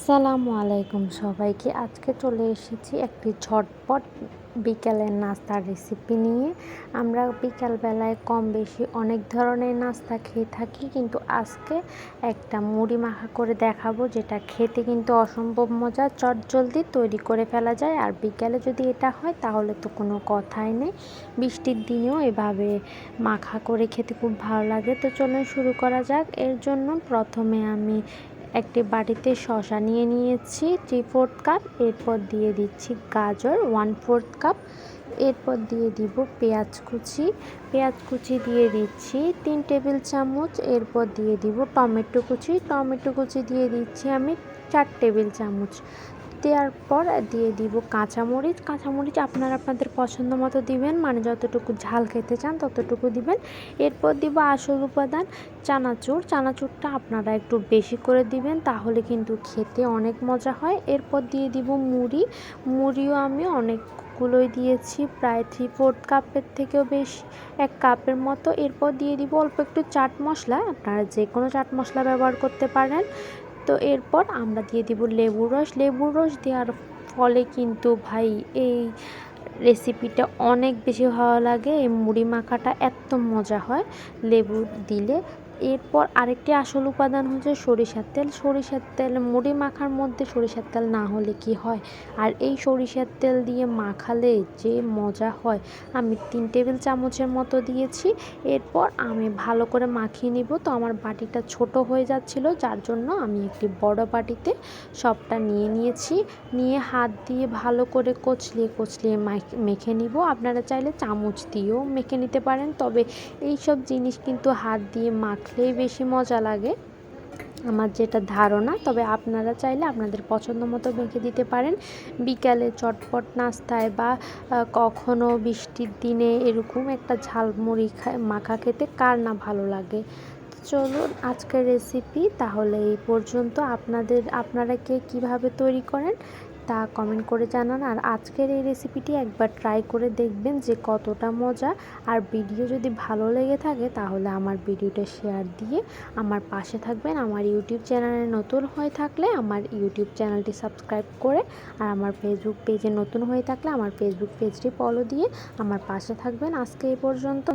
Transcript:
আসসালামু আলাইকুম সবাইকে। আজকে চলে এসেছি একটি ঝটপট বিকেলের নাস্তার রেসিপি নিয়ে। আমরা বিকালবেলায় কম বেশি অনেক ধরনের নাস্তা খেয়ে থাকি, কিন্তু আজকে একটা মুড়ি মাখা করে দেখাবো, যেটা খেতে কিন্তু অসম্ভব মজা, চটজলদি তৈরি করে ফেলা যায়। আর বিকালে যদি এটা হয়, তাহলে তো কোনো কথাই নেই। বৃষ্টির দিনেও এভাবে মাখা করে খেতে খুব ভালো লাগে। তো চলুন শুরু করা যাক। এর জন্য প্রথমে আমি একটি বাটিতে শশা নিয়ে নিয়েছি থ্রি ফোর্থ কাপ এরপর দিয়ে দিচ্ছি গাজর ওয়ান ফোর্থ কাপ এরপর দিয়ে দিব পেঁয়াজ কুচি। পেঁয়াজ কুচি দিয়ে দিচ্ছি তিন টেবিল চামচ, এরপর দিয়ে দিব টমেটো কুচি। টমেটো কুচি দিয়ে দিচ্ছি আমি চার টেবিল চামচ। দেওয়ার পর দিয়ে দিব কাঁচামরিচ। কাঁচামরিচ আপনারা আপনাদের পছন্দ মতো দিবেন মানে যতটুকু ঝাল খেতে চান ততটুকু দিবেন। এরপর দিব আসল উপাদান, চানাচুর। চানাচুরটা আপনারা একটু বেশি করে দিবেন, তাহলে কিন্তু খেতে অনেক মজা হয়। এরপর দিয়ে দিব মুড়ি। মুড়িও আমি অনেক গুলোই দিয়েছি, প্রায় থ্রি ফোর্থ কাপের থেকেও বেশি, এক কাপের মতো। এরপর দিয়ে দিব অল্প একটু চাট মশলা। আপনারা যে কোনো চাট মশলা ব্যবহার করতে পারেন। তো এরপর আমরা দিয়ে দিব লেবুর রস। লেবুর রস দেওয়ার ফলে কিন্তু ভাই এই রেসিপিটা অনেক বেশি ভালো লাগে। এই মুড়ি মাখাটা এত মজা হয়। লেবু দিলে এরপর আরেকটি আসল উপাদান হচ্ছে সরিষার তেল। সরিষার তেল মুড়ি মাখার মধ্যে সরিষার তেল না হলে কি হয়? আর এই সরিষার তেল দিয়ে মাখালে যে মজা হয়, আমি তিন টেবিল চামচের মতো দিয়েছি। এরপর আমি ভালো করে মাখিয়ে নিব। তো আমার বাটিটা ছোট হয়ে যাচ্ছিল, যার জন্য আমি একটি বড় বাটিতে সবটা নিয়ে নিয়েছি। নিয়ে হাত দিয়ে ভালো করে কচলিয়ে কচলিয়ে মেখে নিব। আপনারা চাইলে চামচ দিয়েও মেখে নিতে পারেন। তবে এই সব জিনিস কিন্তু হাত দিয়ে মাখ দেখলেই বেশি মজা লাগে। আমার যেটা ধারণা, তবে আপনারা চাইলে আপনাদের পছন্দ মতো মেখে দিতে পারেন। বিকালে চটপট নাস্তায় বা কখনো বৃষ্টির দিনে এরকম একটা ঝালমুড়ি মাখা খেতে কার না ভালো লাগে। চলুন আজকের রেসিপি তাহলে এই পর্যন্ত। আপনাদের, আপনারা কে কীভাবে তৈরি করেন? তা কমেন্ট করে জানান। আর আজকের এই রেসিপিটি একবার ট্রাই করে দেখবেন যে কতটা মজা। আর ভিডিও যদি ভালো লেগে থাকে তাহলে আমার ভিডিওটা শেয়ার দিয়ে আমার পাশে থাকবেন। আমার ইউটিউব চ্যানেলে নতুন হয়ে থাকলে আমার ইউটিউব চ্যানেলটি সাবস্ক্রাইব করে আর আমার ফেসবুক পেজে নতুন হয়ে থাকলে আমার ফেসবুক পেজটি ফলো দিয়ে আমার পাশে থাকবেন। আজকে এই পর্যন্ত।